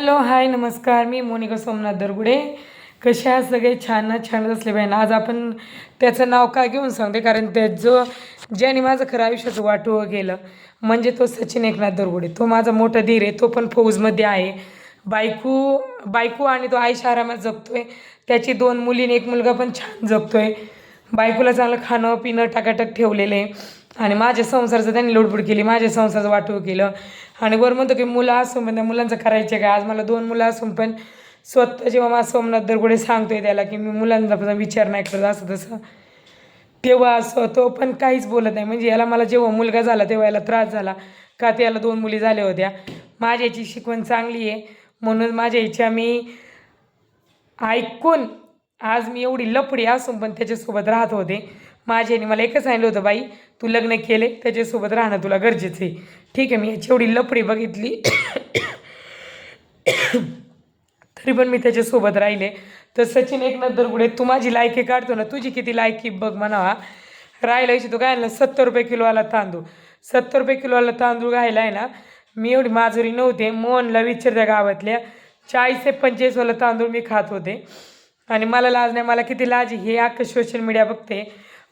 Hello hi नमस्कार. मी मोनिका सोमनाथ दरगुडे. कसे आहात सगळे? छान ना छानच असले पाहिजे आज आपण त्याचं नाव का घेऊन सांगते? कारण त्या जो ज्याने माझं खरं आयुष्याचं वाटोवं गेलं म्हणजे तो सचिन एकनाथ दरगुडे. तो माझा मोठा धीर आहे. तो पण फौजमध्ये आहे. बायको बायको आणि तो आयुष्य आरामात आहे त्याची दोन मुलीने एक मुलगा पण छान जगतोय. बायकोला चांगलं खाणं पिणं टाकाटक ठेवलेलं आहे. आणि माझ्या संसाराचं त्यांनी लोडबुड केली माझ्या संसाराचं वाटू केलं. आणि वर म्हणतो की मुलं असून पण त्या मुलांचं करायचे काय? आज मला दोन मुलं असून पण स्वतः जेव्हा माझा सोमनाथ दरगुडे सांगतोय त्याला की मी मुलांचा पण विचार नाही करत असं तसं. तेव्हा असं तो पण काहीच बोलत नाही. म्हणजे याला मला जेव्हा मुलगा झाला तेव्हा याला त्रास झाला. का त्याला दोन मुली झाल्या होत्या? माझ्या याची शिकवण चांगली आहे. म्हणून माझ्या इच्छा मी ऐकून आज मी एवढी लपडी असून पण त्याच्यासोबत राहत होते. माझ्याने मला एकच सांगितलं होतं बाई तू लग्न केले त्याच्यासोबत राहणं तुला गरजेचं आहे. ठीक आहे मी याची एवढी लफडी बघितली. तरी पण मी त्याच्यासोबत राहिले. तर सचिन एकनाथ दरगुडे तू माझी लायकी काढतो ना तुझी किती लायकी बघ म्हणावा. राहिला इच्छितो काय आणलं? सत्तर रुपये किलोवाला तांदूळ. सत्तर रुपये किलोवाला तांदूळ घ्यायला आहे ना मी एवढी माजुरी नव्हते. मोहनला विचारत्या गावातल्या चाळीस ते पंचेचाळीसवाला तांदूळ मी खात होते आणि मला लाज नाही मला किती लाज हे अख्खं सोशल मीडिया बघते.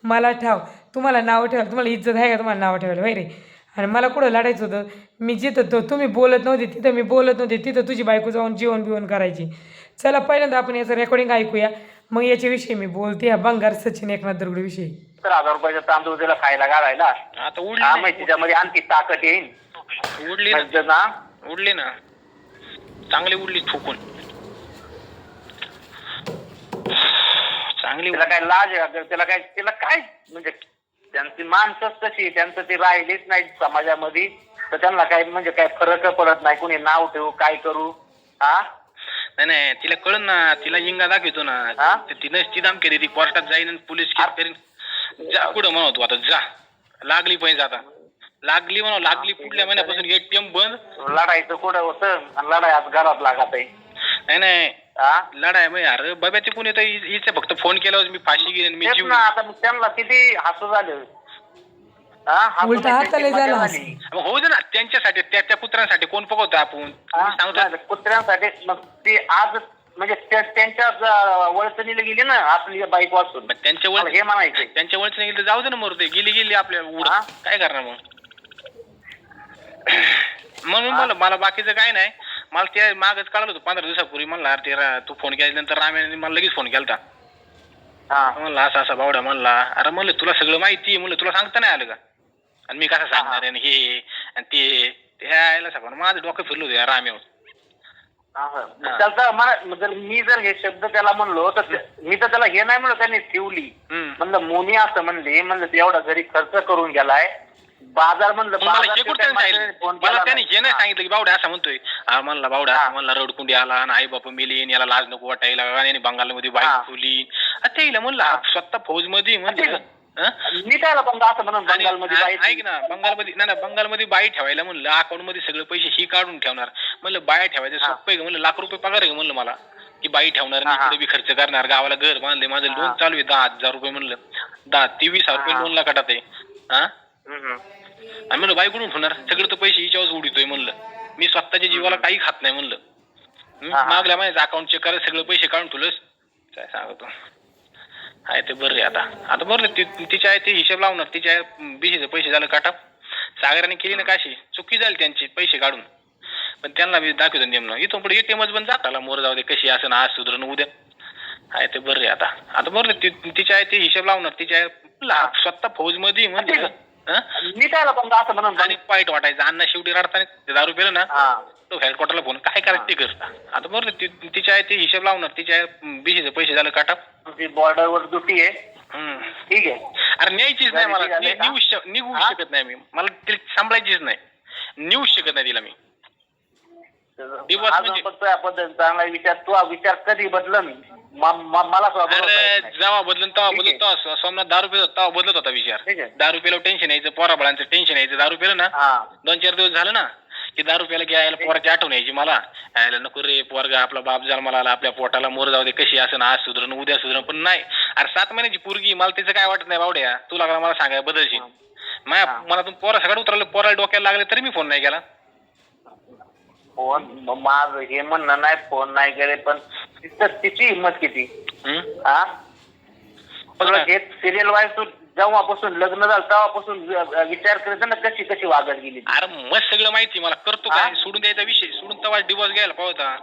मला ठाव तुम्हाला नावं ठेवायला तुम्हाला इज्जत आहे का? तुम्हाला नावं ठेवायला वैरे आणि मला कुठं लढायचं होतं? मी जिथं तो तुम्ही बोलत नव्हते तिथं मी बोलत नव्हते तिथं तुझी बायको जाऊन जेवण बिवण करायची. चला पहिल्यांदा आपण याचं रेकॉर्डिंग ऐकूया. मग याच्याविषयी मी बोलते या बंगार सचिन एकनाथ दरगुडे विषयी. सत्तर हजार रुपयाचा तांदूळ दिला खायला घालायला? आता हा उडली मग नाही. त्याच्यामध्ये आणखी ताकद येईल उडली ना. म्हणजे ना? उडली ना. चांगली उडली ठोकून चांगली त्याला काय लाज आहे का? त्याला काय त्याला काय म्हणजे त्यांची माणसंच तशी. त्यांचं ते राहिलेच नाही समाजामध्ये. तर त्यांना काय म्हणजे काय फरक पडत नाही. कुणी नाव ठेवू काय करू? हा नाही नाही. तिला कळन ना. तिला इंगा दाखवतो ना. हा? ते तिनं ती केली ती कोर्टात जाईन आणि पोलीस केस करीन. जा पुढं म्हणतो आता. जा. लागली पाहिजे आता. लागली म्हणा. लागली पुढल्या महिन्यापासून एटीएम बंद. लढायचं कुठं होतं? आणि लढाई आज घरात लागत आहे. नाही नाही. हा? लढाय मग अरे बाबा ते कोणी हिचं फक्त. फोन केल्यावर मी फाशी घेईन मी तेच जीव ना आता मग त्यांना किती हसू झालं. हा? हसू उलटं हाताला झालं. होऊ दे ना त्यांच्यासाठी त्या त्या पुत्रांसाठी कोण पकवतो आपण? हा, मी सांगतो. कुत्र्यांसाठी मग ती आज म्हणजे त्या- त्यांच्याच अं, वळचणीला गेली ना आपली बाईक वाचून. मग त्यांच्या मला वळ हे म्हणायचंय. त्यांच्या वळच नाही गेली तर जाऊ दे ना मरू दे. गेली गेली आपल्या उड हा? काय करणार मग? म्हणून मला मला बाकीचं काय नाही. मला ते मागच कळलं होतं. पंधरा दिवसापूर्वी म्हणला अरे ते रा- तू फोन केल्यानंतर राम्याने मला लगेच फोन केलता. हा. म्हणला असा असा बावडा म्हणला. अरे म्हणलं तुला सगळं माहिती आहे. म्हणलं तुला सांगता नाही आलं का? आणि मी कसं सांगणार आहे आणि हे आणि ते ते यायला सांगा. माझं डोकं फिरलं होतं या राम्यावर असं. त्याचा मला जर मी जर हे शब्द त्याला म्हणलो तर ते- मी तर त्याला हे नाही म्हणलो त्यांनी ठेवली. हम्म. म्हणलं मुनी असं म्हणली म्हणलं ते एवढा घरी खर्च करून गेलाय बाजार म्हणलं मला हे कुठं सांगितलं मला त्याने हे नाही. सांगितलं की बावडा असं म्हणतोय हा म्हणला बावडा. असं म्हणला रडकुंडी आला आणि आई बाप मिलीन याला लाज नको वाटायला आणि बंगालमध्ये. बाईक ठेवली त्याला म्हणलं. स्वतः फौजमध्ये म्हणलं? मी त्याला पण असं म्हणून आणि बंगालमध्ये ऐक ना बंगालमध्ये नाही ना बंगालमध्ये बाई ठेवायला म्हणलं अकाउंटमध्ये सगळे पैसे ही काढून ठेवणार म्हणलं बाया ठेवायचं. सोपं आहे म्हणलं लाख रुपये पगार आहे म्हणलं मला की बाई ठेवणार बी खर्च करणार गावाला घर बांधले माझं लोन. चालू आहे दहा हजार रुपये म्हणलं दहा ते वीस हजार रुपये हा. लोन ला कटात आहे हा. आणि म्हणलं बाई कुठून होणार? सगळं तर पैसे हिच्यावर उडीतोय म्हणलं. मी स्वतःच्या जीवाला काही खात नाही म्हणलं. मागल्या महिन्याचं अकाउंट चेक करायला सगळे पैसे काढून ठेवलंस? काय सांगतो? आहे ते बरं आता. आता बरं तिच्या आहे ते हिशोब लावणार. तिच्या बिशीचे पैसे झालं काटा. सागराने केली ना काशी. चुकी झाली त्यांची पैसे काढून. पण त्यांना मी दाखवतो नेमणं. इथून पुढे एटीएमच बंद जाताला मोर जाऊ दे कशी असं ना आज सुधरण उद्या आहे ते बरं आता. आता बरं तिच्या आहे ते हिशोब लावणार. तिच्या स्वतः फौजमध्ये म्हणलं. हं? मी पण असं म्हणून आणि वाईट वाटायचं. अण्णा शेवटी रडताना दारू पेलं ना तो हेडक्वार्टरला फोन काय करायचं ते करता आता बरं तिच्या आहे ते हिशोब लावणार. तिच्या बिशीचे पैसे झालं काटा. बॉर्डरवर ड्युटी आहे. हम्म. ठीक आहे. अरे न्यायचीच नाही मला? निघू शक- निघू? शकत नाही मी. मला तिला सांभाळायचीच नाही. निघूच शकत नाही तिला मी. दिवस म्हणजे- चांगला विचार तू विचार कधी बदलन म- म- मला सुद्धा भरोसा येत अरे नाही. जेव्हा बदलून तेव्हा ठीक. तेव्हा सोमनाथ दारू पिलो तेव्हा बदलत होता विचार. ठीक आहे. दारू पिलो टेन्शन यायचं पोराबळांचं टेन्शन यायचं. दारू पिलं ना हा. दोन चार दिवस झालं ना की दारू प्यायला घ्यायला पोराची आठवण यायची मला. यायला नको रे पोरगा आपला बाप जन्माला आला आपल्या पोटाला मोर जाऊ दे कशी असं आज सुधरण उद्या सुधरण पण नाही. अरे सात महिन्याची पोरगी मला त्याचं काय वाटत नाही बावड्या. तुला का मला सांगाय बदलशील. माझ्या हा. मला तू पोरा सगळं उतरलं पोराला डोक्याला लागले तरी मी फोन नाही केला. फोन माझं हे म्हणणं नाही फोन नाही करे पण तिथं तिची हिंमत किती? हं? हा ना. हे. सिरियल वाईज तू जेव्हापासून लग्न झालं तेव्हापासून वि- विचार करायचा ना कशी कशी वागत गेली ती. अरे मस्त सगळं माहिती मला. करतो हा? काय सोडून द्यायचा विषय. सोडून तवाच डिवॉर्स घ्यायला पाहिजे होता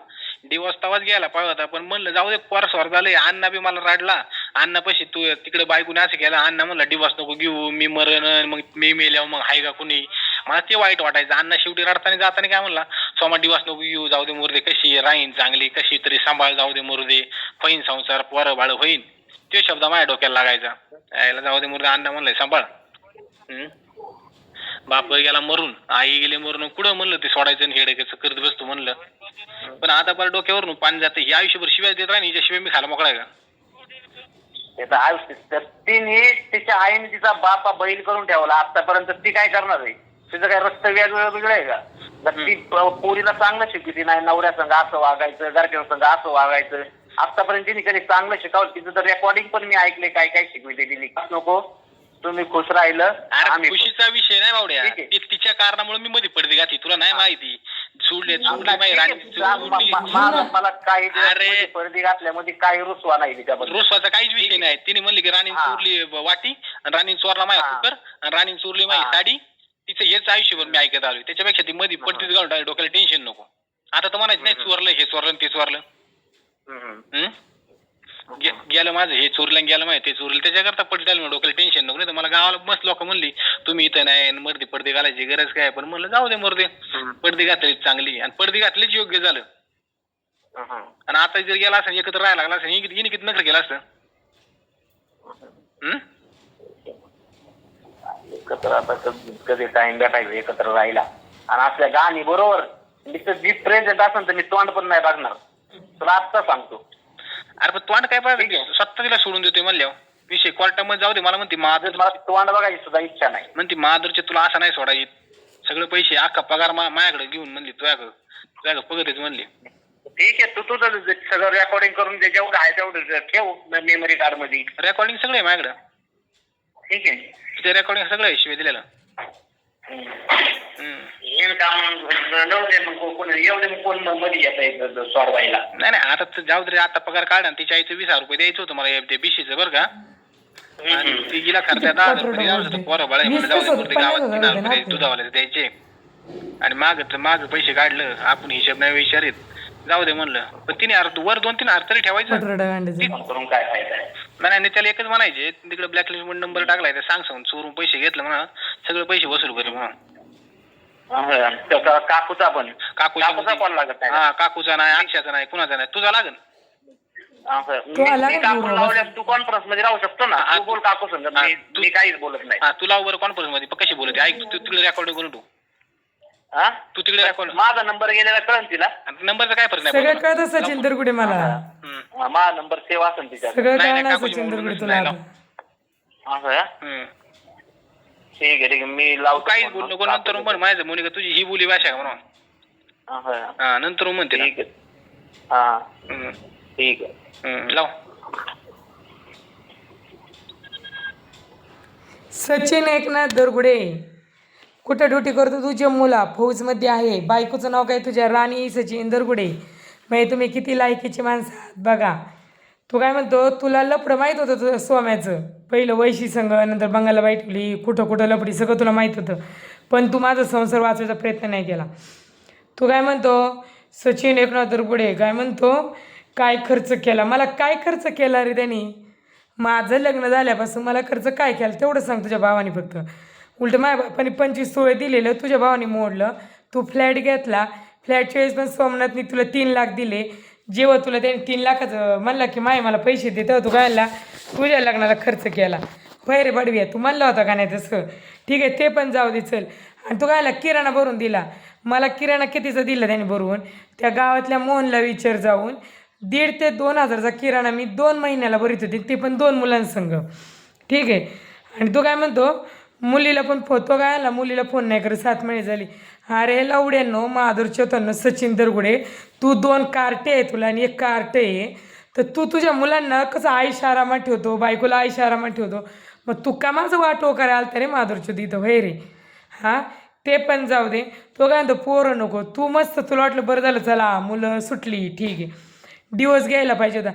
डिवॉर्स तवाच घ्यायला पाहिजे होता पण म्हणलं जाऊ दे पोर स्वर झालंय. अण्णा बी मला राडला. अण्णा पशी तू तिकडे बायकोने असं केलं. अण्णा म्हणला डिवॉर्स नको घेऊ. मी मरण मग मी मेल्यावर मग हाय का कुणी? मला ते वाईट वाटायचं. अण्णा शेवटी रडताना जाताना काय म्हणला सोमा दिवस नको येऊ जाऊ दे मुर्दे कशी राहीन चांगली कशी तरी सांभाळ जाऊ दे मुर्दे होईन संसार पोरं बाळ होईन. ते शब्द माझ्या डोक्याला लागायचा. यायला जाऊ दे मुर्दे अण्णा म्हणलंय सांभाळ. हम्म? बाप गेला मरून आई गेली मरून कुठं म्हणलं ते सोडायचं हे हेडेकचं करत बसतो म्हणलं. पण आता पर डोक्यावरून पाणी जाते हे आयुष्यभर शिवाय देत राहील हिच्या शिवाय मी खायला मोकळा आहे का? ते तर आयुष्य तर तिने तिच्या आईने तिचा बापा बैल करून ठेवला आतापर्यंत ती काय करणार आहे? तिचं काय रस्ते वेगवेगळं वेगळं आहे का? तर ती पोरीला चांगलं शिकवती नाही नवऱ्या संघ असं वागायचं घरच्या संघ असं वागायचं आतापर्यंत तिने कधी चांगलं शिकावं तिचं तर रेकॉर्डिंग पण मी ऐकले काय काय शिकवते तिने? नको? तुम्ही खुश राहिलं अरे. खुशीचा विषय नाही बावड्या तिच्या कारणामुळे मी मध्ये पडते घातली तुला नाही माहिती. सोडले माहिती मला- काही अरे. पर्दी घातल्यामध्ये काही रुसवा नाही तिच्याबद्दल. रोसवाचा काहीच विषय नाही. तिने म्हणली की राणी. चोरली वाटी आणि राणी चोरला माझ्या हा. कुकर आणि राणी चोरली माझी हा. साडी तिचं हेच आयुष्यभर मी ऐकत आलोय. त्याच्यापेक्षा ती मध्ये पडतीच घालून टाकली, डोक्याला टेन्शन नको. आता तर म्हणायचं नाही चोरलं हे चोरलं आणि ते चोरलं. हम्म. हं? गे- गेलं माझं हे चोरलं आणि गेलं माझं ते चोरलं. त्याच्याकरता पडते आलं डोक्याला टेन्शन नको. नाही तर मला गावाला मस्त लोक म्हणली तुम्ही इथं नाही आणि मर्दी पडदे घालायची गरज काय पण म्हणलं जाऊ दे मर्दे. पडदे घातली चांगली आणि पडदे घातलीच योग्य झालं. हम्म. आणि आता जर गेला असं एकत्र राहायला लागला असं हिने हिने किती नखर केलं असतं. हं? एकत्र आता कधी- टाइम भेटायचं एकत्र राहिला. आणि आपल्या गाणी बरोबर मी जी प्रेझेंट असेल तर मी तोंड पण नाही बघणार. तुला आत्ता सांगतो. अरे पण तोंड काय ठीक पाहिजे आहे. स्वतः तिला सोडून देतोय म्हणल्यावर. विषय कोर्टामध्ये जाऊ दे मला म्हणते महादर मला तोंड बघायची सुद्धा इच्छा नाही. म्हणते महादरचे तुला असं नाही सोडायचे. सगळे पैसे अख्खा पगार मा- माझ्याकडे घेऊन म्हणली तुझ्याकडे तुझ्याकडे पगत येत म्हणली. ठीक आहे तू तुझं जे सगळं रेकॉर्डिंग करून जे जेवढं आहे तेवढं ठेव मेमरी कार्डमध्ये. रेकॉर्डिंग सगळं आहे माझ्याकडे. ठीक आहे. ते रेकॉर्डिंग सगळं शिवाय दिलेलं. मग कोण मग कोणमध्ये येत सोडवायला नाही नाही आता तर जाऊ दे रे, आता पगार काढ आणि तिच्या आईचं वीस हजार रुपये द्यायचं होतं मला ते बीसीचं बरं का. आणि ती गेला खर्च दहा हजार रुपये द्यावं होतं पोरं बाळा म्हणलं जाऊ दे गावात तीन हजार रुपये दुधावाल्याचे द्यायचे. आणि माग तर माझं पैसे काढलं आपण हिशोब नाही विचारित. जाऊ दे म्हणलं. पण तिने अर्ध वर दोन तीन तरी ठेवायचं. करून काय फायदा आहे नाही नाही त्याला एकच म्हणायचे तिकडे ब्लॅकलिस्टमध्ये नंबर टाकलाय ते सांग सांगून चोरून पैसे घेतलं म्हणा सगळे पैसे वसूल करेल म्हणा. हा, का- काकूचा पण. काकूचा काकूचा कॉल लागत नाही हा काकूचा नाही अक्षाचा नाही कुणाचा नाही. तुझा लागन. असं. तो मी- आला मी का काकू गुरुवार? लावल्यास तू कॉन्फरन्समध्ये राहू शकतो ना. हा, तू बोल काकू संग हा, मी तू- मी काहीच बोलत नाही. हा तुला बरं कॉन्फरन्समध्ये पण कशी बोलते? ऐक तू तिकडे रेकॉर्ड करून तू हा? तू तिकडे माझा नंबर गेलेला कळन तिला नंबरचा काय फरक नाही सगळं पडला. कळतं सचिन दरगुडे मला हम्म. हा, माझा नंबर सेव असेल तिच्या सगळं नाही, नाही, कळणार काकूची सचिन दरगुडे तुला लाव. आता. असं का? हम्म. ठीक आहे ठीक आहे मी तू लावतो काहीच बोल. नको नंतर म्हण माझं मोनिका तुझी ही बोली भाषा आहे म्हणून असं का? हा नंतर म्हणते ठीक आहे हा हम्म. ठीक आहे हम्म. लाव सचिन एकनाथ दरगुडे कुठं ड्युटी करतो तू जम्मूला फौजमध्ये आहे. बायकोचं नाव काय? तुझ्या राणी सचिन दरगुडे म्हणजे तुम्ही किती लायकीची माणसं आहात बघा. तू काय म्हणतो? तुला लपडं माहीत होतं तुझं सोम्याचं पहिलं वैशी संघ नंतर बंगाला बाई कुठं कुठं लपडी सगळं तुला माहीत होतं. पण तू माझा संसार वाचवायचा प्रयत्न नाही केला. तू काय म्हणतो? सचिन एकनाथ दरगुडे. काय म्हणतो? काय खर्च केला? मला काय खर्च केला रे त्यांनी? माझं लग्न झाल्यापासून मला खर्च काय केला? तेवढं सांग तुझ्या भावाने फक्त. उलट माझ्या बापाने पंचवीस सोळे दिलेलं तुझ्या भावाने मोडलं. तू फ्लॅट घेतला. फ्लॅटच्या वेळेस पण सोमनाथनी तुला तीन लाख दिले. जेव्हा तुला त्याने तीन लाखाचं म्हणला की माय मला पैसे देत तू कायला तुझ्या लग्नाला खर्च केला. पैरे बडव्या तू म्हणला होता का नाही तसं? ठीक आहे ते पण जाऊ दे चल. आणि तू कायला किराणा भरून दिला. मला किराणा कितीचा दिला त्याने भरून? त्या गावातल्या मोहनला विचार जाऊन दीड ते दोन हजारचा किराणा मी दोन महिन्याला भरीत होते ते पण दोन मुलांसंग. ठीक आहे. आणि तो काय म्हणतो मुलीला पण फोतो काय आला मुलीला फोन नाही करत. सात महिने झाली. अरे लावड्यानो माधुर चौथ्याण्णव सचिन दरगुडे तू दोन कार्टे आहे तुला आणि एक कार्टे आहे. तर तू तुझ्या मुलांना कसं आईश आरामात ठेवतो बायकोला आईश आरामात ठेवतो. मग तू का माझं वाटो करायला तर रे महादूरच्या तिथं होय रे. हां? ते पण जाऊ दे. तो काय म्हणतो पोरं नको. तू मस्त तुला वाटलं बरं झालं चला मुलं सुटली ठीक आहे. डिवोर्स घ्यायला पाहिजे होता.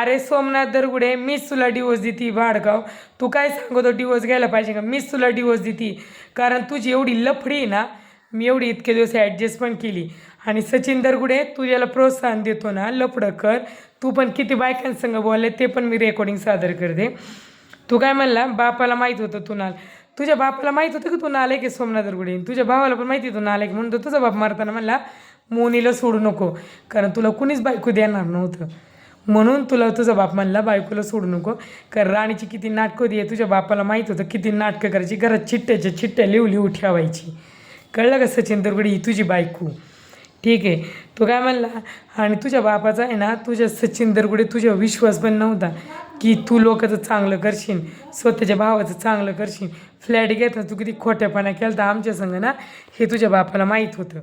अरे सोमनाथ दरगुडे मीच तुला डिवोर्स देती भाडगाव. तू काय सांगतो डिवोर्स घ्यायला पाहिजे का? मीच तुला डिवोर्स देती. कारण तुझी एवढी लफडी आहे ना मी एवढी इतके दिवस ॲडजस्टमेंट केली. आणि सचिन दरगुडे तू याला प्रोत्साहन देतो ना लफडं कर. तू पण किती बायकांसंग बोलले ते पण मी रेकॉर्डिंग सादर करते. तू काय म्हणला बापाला माहीत होतं तू नाल. तुझ्या बापाला माहीत होतं की तू नाले की सोमनाथ दरगुडे? तुझ्या भावाला पण माहिती तू नाले की म्हणतो तुझा बाप मारताना म्हणला मोनीला सोडू नको. कारण तुला कुणीच बायको देणार नव्हतं. म्हणून तुला तुझा बाप म्हणला बायकोला सोडू नको. कारण राणीची किती नाटकं दे तुझ्या बापाला माहीत होतं. किती नाटकं करायची. घरात चिट्ट्याच्या चिट्ट्या लिहू लिहू ठेवायची. कळलं का सचिन दरगुडे? ही तुझी बायको. ठीक आहे. तो काय म्हणला? आणि तुझ्या बापाचा आहे ना तुझ्या सचिन दरगुडे तुझ्यावर विश्वास पण नव्हता. की तू लोकांचं चांगलं करशील. स्वतःच्या भावाचं चांगलं करशील. फ्लॅट घेता तू किती खोट्यापणा केला तर आमच्या संग ना? हे तुझ्या बापाला माहीत होतं.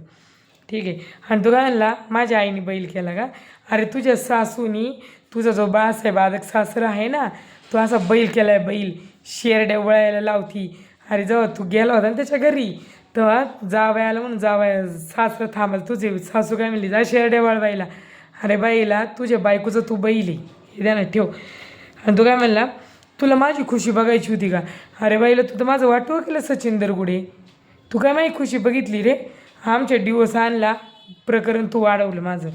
ठीक आहे. आणि तो काय म्हणला माझ्या आईने बैल केला का? अरे तुझ्या सासूनी तुझा जो बाळासाहेब आदक सासरा आहे ना तो असा बैल केला आहे बैल. शेरड्या वळायला लावती. अरे जेव्हा तू गेला होता ना त्याच्या घरी तेव्हा जावयाला म्हणून जावया सासरं थांबाल तुझे सासू काय म्हणली जा शेरड्या वळवायला. अरे बाईला तुझ्या बायकोचं तू बैल आहे. हे ना ठेव. आणि तो काय म्हणला तुला माझी खुशी बघायची होती का? अरे बाईला तू तर माझं वाटवं केलं सचिन दरगुडे. तू काय माझी खुशी बघितली रे? आमच्या डिवोर्स आणला प्रकरण तू वाढवलं माझं.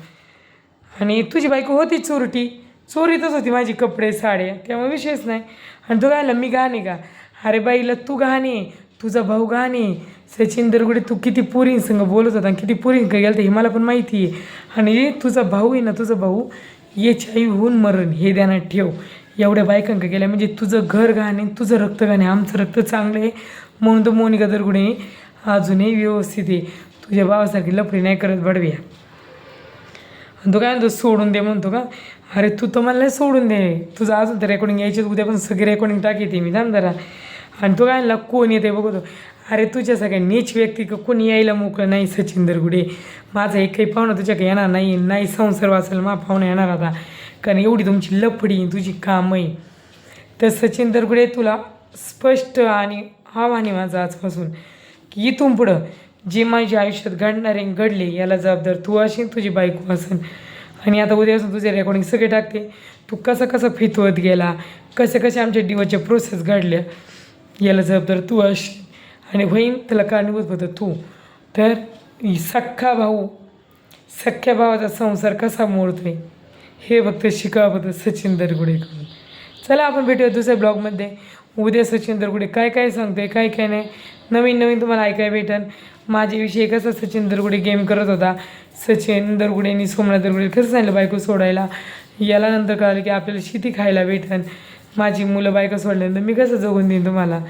आणि तुझी बायको होती चोरटी. चोरीतच होती माझी कपडे साड्या. त्यामुळे विषयच नाही. आणि तो गायला मी गाणे का? अरे बाईला तू गाणे तुझा भाऊ गाणे सचिन दरगुडे तू किती पुरींसंग बोलत होता आणि किती पुरींक गेलं हे मला पण माहिती आहे. आणि तुझा भाऊ आहे ना तुझा भाऊ याची आई होऊन मरण हे ध्यानात ठेव. एवढ्या बायकांक गेल्या म्हणजे तुझं घर गाणे तुझं रक्त गाणे आमचं रक्त चांगलं आहे. म्हणून तो मोनिका दरगुडे अजूनही व्यवस्थित आहे. तुझ्या भावासारखी लफडी नाही करत बडव्या आणि तो काय म्हणतो सोडून दे म्हणतो का? अरे तू तर मला सोडून दे. तुझं अजून तर रेकॉर्डिंग यायची उद्या पण सगळी रेकॉर्डिंग टाकी ती मी थांब जरा. आणि तो काय म्हणला कोण येते बघतो अरे तुझ्या सगळ्या नीच व्यक्ती का कोणी यायला मोकळं नाही सचिन दरगुडे माझा एक काही पाहुणा तुझ्याकडे येणार नाही नाही संसार वाचेल मा पाहुणा येणार आता. कारण एवढी तुमची लफडी तुझी काम. आहे तर सचिन दरगुडे तुला स्पष्ट आणि आव्हान आहे माझं आजपासून की इथून पुढं जे माझ्या आयुष्यात घडणारे घडले याला जबाबदार तू असेल तुझी बायको असेल आणि आता उद्यापासून तुझे रेकॉर्डिंग सगळे टाकते. तू कसं कसं फितवत गेला कसे कसे आमच्या डिवोच्या प्रोसेस घडल्या याला जबाबदार तू अशी आणि होईन त्याला कारणीभूत होतं तू. तर सख्खा भाऊ सख्ख्या भावाचा संसार कसा मोडतोय हे फक्त शिकावं सचिन दरगुडेकडून. चला आपण भेटूया दुसऱ्या ब्लॉगमध्ये. उद्या सचिन दरगुडे काय काय सांगतोय काय काय नाही नवीन नवीन तुम्हाला ऐकाय भेटन. माझ्याविषयी कसं सचिन दरगुडे गेम करत होता. सचिन दरगुडेनी सोमनाथ दरगुडे कसं सांगितलं बायको सोडायला. याला नंतर कळालं की आपल्याला शेती खायला भेटन. माझी मुलं बायको सोडल्यानंतर मी कसं जगून देईन तुम्हाला?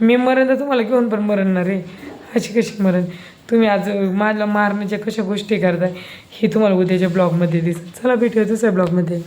मी मरण तर तुम्हाला घेऊन पण मरणणार रे अशी कशी मरण? तुम्ही आज मला मारण्याच्या कशा गोष्टी करताय? हे तुम्हाला उद्याच्या ब्लॉगमध्ये दिसेल. चला भेटूया दुसऱ्या ब्लॉगमध्ये